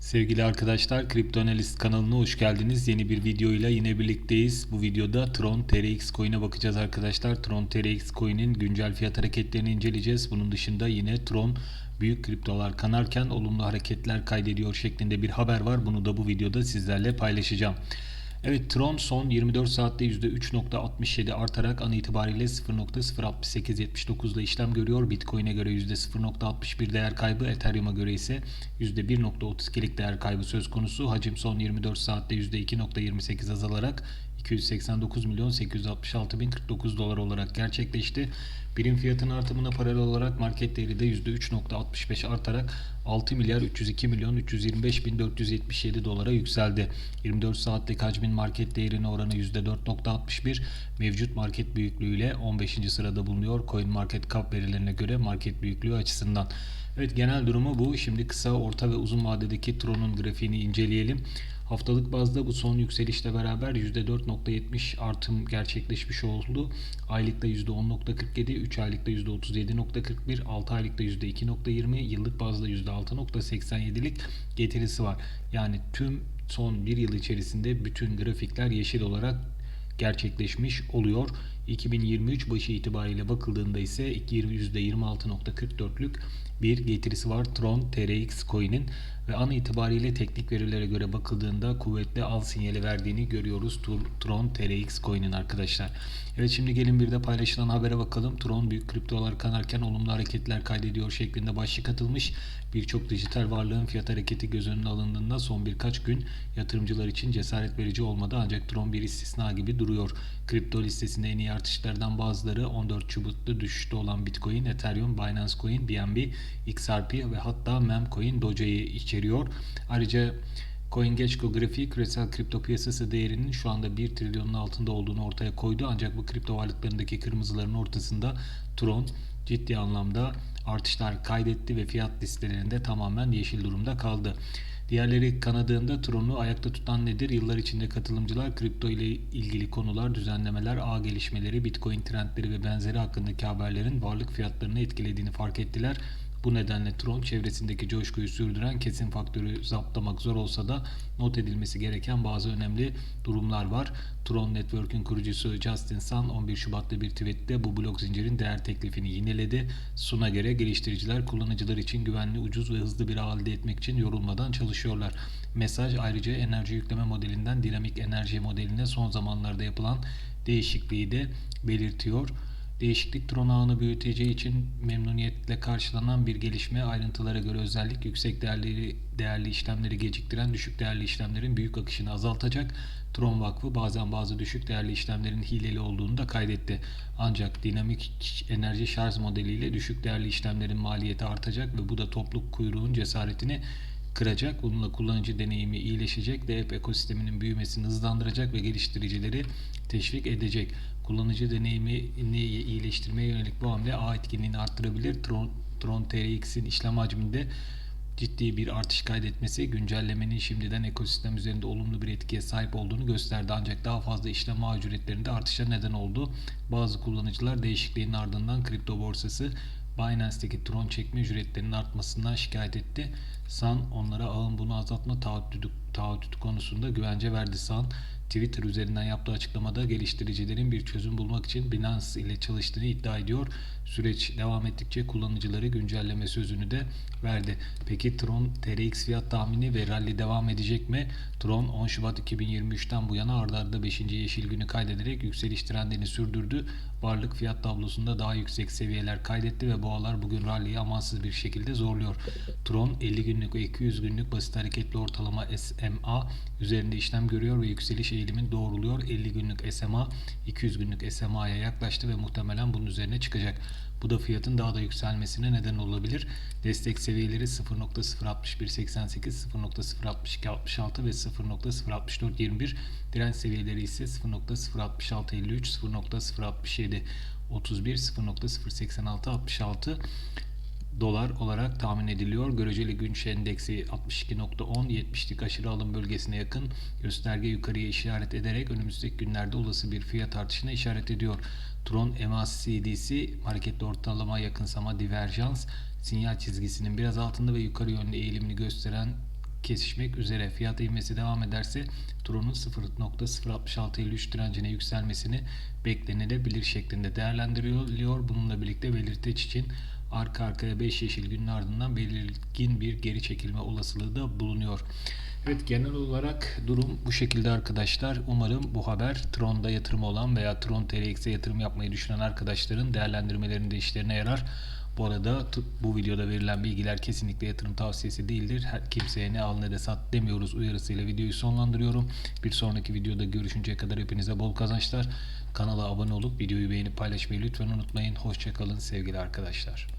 Sevgili arkadaşlar, Kripto Analist kanalına hoş geldiniz. Yeni bir videoyla yine birlikteyiz. Bu videoda Tron TRX coin'e bakacağız arkadaşlar. Tron TRX coin'in güncel fiyat hareketlerini inceleyeceğiz. Bunun dışında yine Tron büyük kriptolar kanarken olumlu hareketler kaydediyor şeklinde bir haber var. Bunu da bu videoda sizlerle paylaşacağım. Evet Tron son 24 saatte %3.67 artarak an itibariyle 0.06879 ile işlem görüyor. Bitcoin'e göre %0.61 değer kaybı, Ethereum'a göre ise %1.32'lik değer kaybı söz konusu. Hacim son 24 saatte %2.28 azalarak 289 milyon 866 bin 49 dolar olarak gerçekleşti. Birim fiyatın artımına paralel olarak market değeri de %3.65 artarak 6 milyar 302 milyon 325 bin 477 dolara yükseldi. 24 saatlik hacmin market değerine oranı %4.61 mevcut market büyüklüğüyle 15. sırada bulunuyor. Coin Market Cap verilerine göre market büyüklüğü açısından. Evet genel durumu bu. Şimdi kısa, orta ve uzun vadedeki Tron'un grafiğini inceleyelim. Haftalık bazda bu son yükselişle beraber %4.70 artım gerçekleşmiş oldu. Aylıkta %10.47, 3 aylıkta %37.41, 6 aylıkta %2.20, yıllık bazda %6.87'lik getirisi var. Yani tüm son bir yıl içerisinde bütün grafikler yeşil olarak gerçekleşmiş oluyor. 2023 başı itibariyle bakıldığında ise %26.44'lük bir getirisi var Tron TRX coin'in ve an itibariyle teknik verilere göre bakıldığında kuvvetli al sinyali verdiğini görüyoruz Tron TRX coin'in arkadaşlar. Evet şimdi gelin bir de paylaşılan habere bakalım. Tron büyük kriptolar kanarken olumlu hareketler kaydediyor şeklinde başlık atılmış. Birçok dijital varlığın fiyat hareketi göz önüne alındığında son birkaç gün yatırımcılar için cesaret verici olmadı ancak Tron bir istisna gibi duruyor. Kripto listesinde en iyi artışlardan bazıları 14 Şubat'ta düşüşte olan Bitcoin, Ethereum, Binance Coin, BNB, XRP ve hatta Memcoin Doge'yi içeriyor. Ayrıca CoinGecko grafiği küresel kripto piyasası değerinin şu anda 1 trilyonun altında olduğunu ortaya koydu. Ancak bu kripto varlıklarındaki kırmızıların ortasında Tron ciddi anlamda artışlar kaydetti ve fiyat listelerinde tamamen yeşil durumda kaldı. Diğerleri kanadığında Tron'u ayakta tutan nedir? Yıllar içinde katılımcılar kripto ile ilgili konular, düzenlemeler, ağ gelişmeleri, bitcoin trendleri ve benzeri hakkındaki haberlerin varlık fiyatlarını etkilediğini fark ettiler. Bu nedenle Tron çevresindeki coşkuyu sürdüren kesin faktörü zaptamak zor olsa da not edilmesi gereken bazı önemli durumlar var. Tron Network'ün kurucusu Justin Sun 11 Şubat'ta bir tweette bu blok zincirin değer teklifini yineledi. Sun'a göre geliştiriciler kullanıcılar için güvenli, ucuz ve hızlı bir ağ elde etmek için yorulmadan çalışıyorlar. Mesaj ayrıca enerji yükleme modelinden dinamik enerji modeline son zamanlarda yapılan değişikliği de belirtiyor. Değişiklik Tron ağını büyüteceği için memnuniyetle karşılanan bir gelişme ayrıntılara göre özellik yüksek değerli, değerli işlemleri geciktiren düşük değerli işlemlerin büyük akışını azaltacak. Tron Vakfı bazen bazı düşük değerli işlemlerin hileli olduğunu da kaydetti. Ancak dinamik enerji şarj modeliyle düşük değerli işlemlerin maliyeti artacak ve bu da topluluk kuyruğun cesaretini kıracak. Bununla kullanıcı deneyimi iyileşecek, DApp ekosisteminin büyümesini hızlandıracak ve geliştiricileri teşvik edecek. Kullanıcı deneyimini iyileştirmeye yönelik bu hamle ağ etkinliğini arttırabilir. Tron, Tron TRX'in işlem hacminde ciddi bir artış kaydetmesi güncellemenin şimdiden ekosistem üzerinde olumlu bir etkiye sahip olduğunu gösterdi. Ancak daha fazla işlem ağ ücretlerinde artışa neden oldu. Bazı kullanıcılar değişikliğin ardından kripto borsası Binance'deki Tron çekme ücretlerinin artmasından şikayet etti. Sun onlara ağın bunu azaltma taahhütü, taahhütü konusunda güvence verdi. Sun Twitter üzerinden yaptığı açıklamada geliştiricilerin bir çözüm bulmak için Binance ile çalıştığını iddia ediyor. Süreç devam ettikçe kullanıcıları güncelleme sözünü de verdi. Peki Tron TRX fiyat tahmini ve rally devam edecek mi? Tron 10 Şubat 2023'ten bu yana ardarda arda 5. yeşil günü kaydederek yükseliş trendini sürdürdü. Varlık fiyat tablosunda daha yüksek seviyeler kaydetti ve boğalar bugün rally'yi amansız bir şekilde zorluyor. Tron 50 günlük ve 200 günlük basit hareketli ortalama SMA üzerinde işlem görüyor ve yükseliş eğilimin doğruluyor. 50 günlük SMA 200 günlük SMA'ya yaklaştı ve muhtemelen bunun üzerine çıkacak. Bu da fiyatın daha da yükselmesine neden olabilir. Destek seviyeleri 0.06188, 0.06266 ve 0.06421. Direnç seviyeleri ise 0.06653, 0.067 31, 0.08666 dolar olarak tahmin ediliyor. Göreceli günç endeksi 62.10 70'lik aşırı alım bölgesine yakın gösterge yukarıya işaret ederek önümüzdeki günlerde olası bir fiyat artışına işaret ediyor. Tron MACD'si hareketli ortalama yakınsama diverjans sinyal çizgisinin biraz altında ve yukarı yönlü eğilimini gösteren kesişmek üzere. Fiyat ivmesi devam ederse Tron'un 0.0653 direncine yükselmesini beklenilebilir şeklinde değerlendiriliyor. Bununla birlikte belirteç için arka arkaya 5 yeşil günün ardından belirgin bir geri çekilme olasılığı da bulunuyor. Evet genel olarak durum bu şekilde arkadaşlar. Umarım bu haber Tron'da yatırım olan veya Tron TRX'e yatırım yapmayı düşünen arkadaşların değerlendirmelerinde işlerine yarar. Bu arada bu videoda verilen bilgiler kesinlikle yatırım tavsiyesi değildir. Her kimseye ne al ne de sat demiyoruz uyarısıyla videoyu sonlandırıyorum. Bir sonraki videoda görüşünceye kadar hepinize bol kazançlar. Kanala abone olup videoyu beğenip paylaşmayı lütfen unutmayın. Hoşçakalın sevgili arkadaşlar.